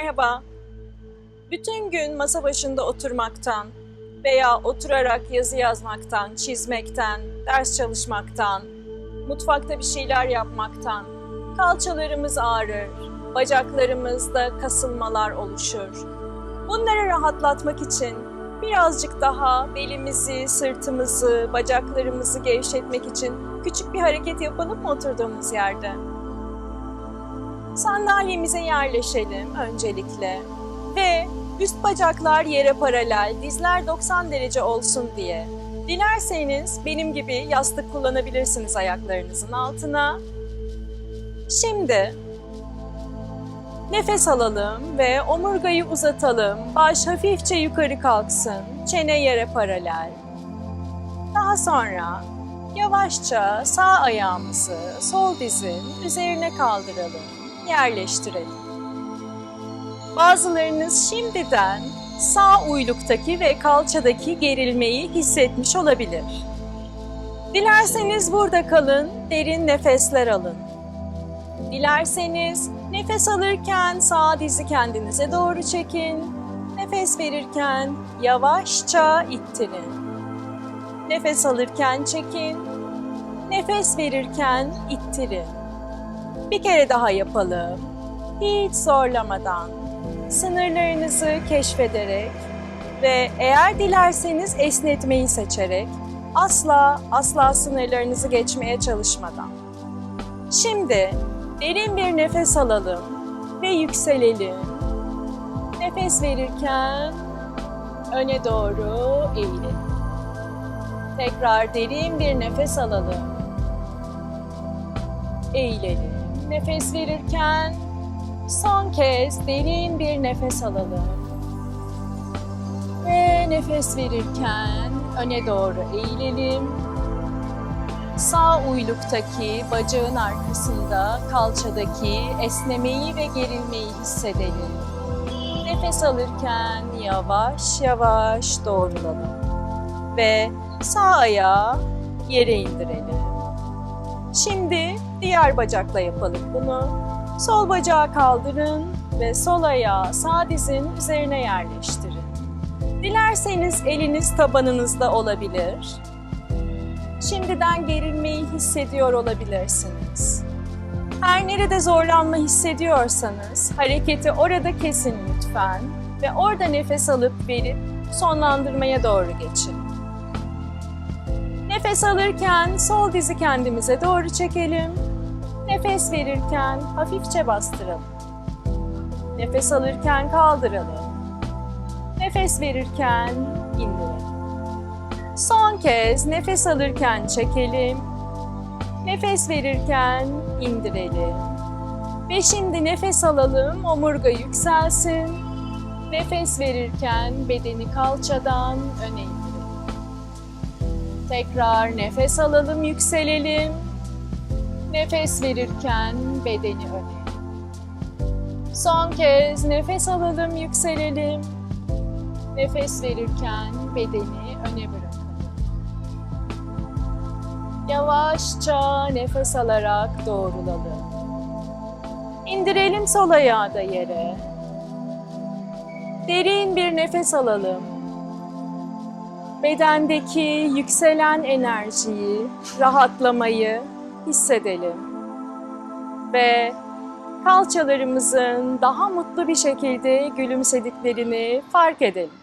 Merhaba. Bütün gün masa başında oturmaktan veya oturarak yazı yazmaktan, çizmekten, ders çalışmaktan, mutfakta bir şeyler yapmaktan kalçalarımız ağrır, bacaklarımızda kasılmalar oluşur. Bunları rahatlatmak için birazcık daha belimizi, sırtımızı, bacaklarımızı gevşetmek için küçük bir hareket yapalım mı oturduğumuz yerde? Sandalyemize yerleşelim öncelikle ve üst bacaklar yere paralel, dizler 90 derece olsun diye. Dilerseniz benim gibi yastık kullanabilirsiniz ayaklarınızın altına. Şimdi nefes alalım ve omurgayı uzatalım. Baş hafifçe yukarı kalksın. Çene yere paralel. Daha sonra yavaşça sağ ayağımızı sol dizin üzerine kaldıralım yerleştirelim. Bazılarınız şimdiden sağ uyluktaki ve kalçadaki gerilmeyi hissetmiş olabilir. Dilerseniz burada kalın, derin nefesler alın. Dilerseniz nefes alırken sağ dizi kendinize doğru çekin. Nefes verirken yavaşça ittirin. Nefes alırken çekin. Nefes verirken ittirin. Bir kere daha yapalım. Hiç zorlamadan. Sınırlarınızı keşfederek ve eğer dilerseniz esnetmeyi seçerek asla asla sınırlarınızı geçmeye çalışmadan. Şimdi derin bir nefes alalım ve yükselelim. Nefes verirken öne doğru eğilelim. Tekrar derin bir nefes alalım. Eğilelim. Nefes verirken son kez derin bir nefes alalım. Ve nefes verirken öne doğru eğilelim. Sağ uyluktaki bacağın arkasında kalçadaki esnemeyi ve gerilmeyi hissedelim. Nefes alırken yavaş yavaş doğrulalım. Ve sağ ayağı yere indirelim. Şimdi diğer bacakla yapalım bunu. Sol bacağı kaldırın ve sol ayağı sağ dizin üzerine yerleştirin. Dilerseniz eliniz tabanınızda olabilir. Şimdiden gerilmeyi hissediyor olabilirsiniz. Her nerede zorlanma hissediyorsanız hareketi orada kesin lütfen ve orada nefes alıp verip sonlandırmaya doğru geçin. Nefes alırken sol dizi kendimize doğru çekelim. Nefes verirken hafifçe bastıralım. Nefes alırken kaldıralım. Nefes verirken indirelim. Son kez nefes alırken çekelim. Nefes verirken indirelim. Ve şimdi nefes alalım, omurga yükselsin. Nefes verirken bedeni kalçadan öne indirelim. Tekrar nefes alalım, yükselelim. Nefes verirken bedeni öne. Son kez nefes alalım, yükselelim. Nefes verirken bedeni öne bırakalım. Yavaşça nefes alarak doğrulalım. İndirelim sol ayağı da yere. Derin bir nefes alalım. Bedendeki yükselen enerjiyi, rahatlamayı hissedelim. Ve kalçalarımızın daha mutlu bir şekilde gülümsediklerini fark edelim.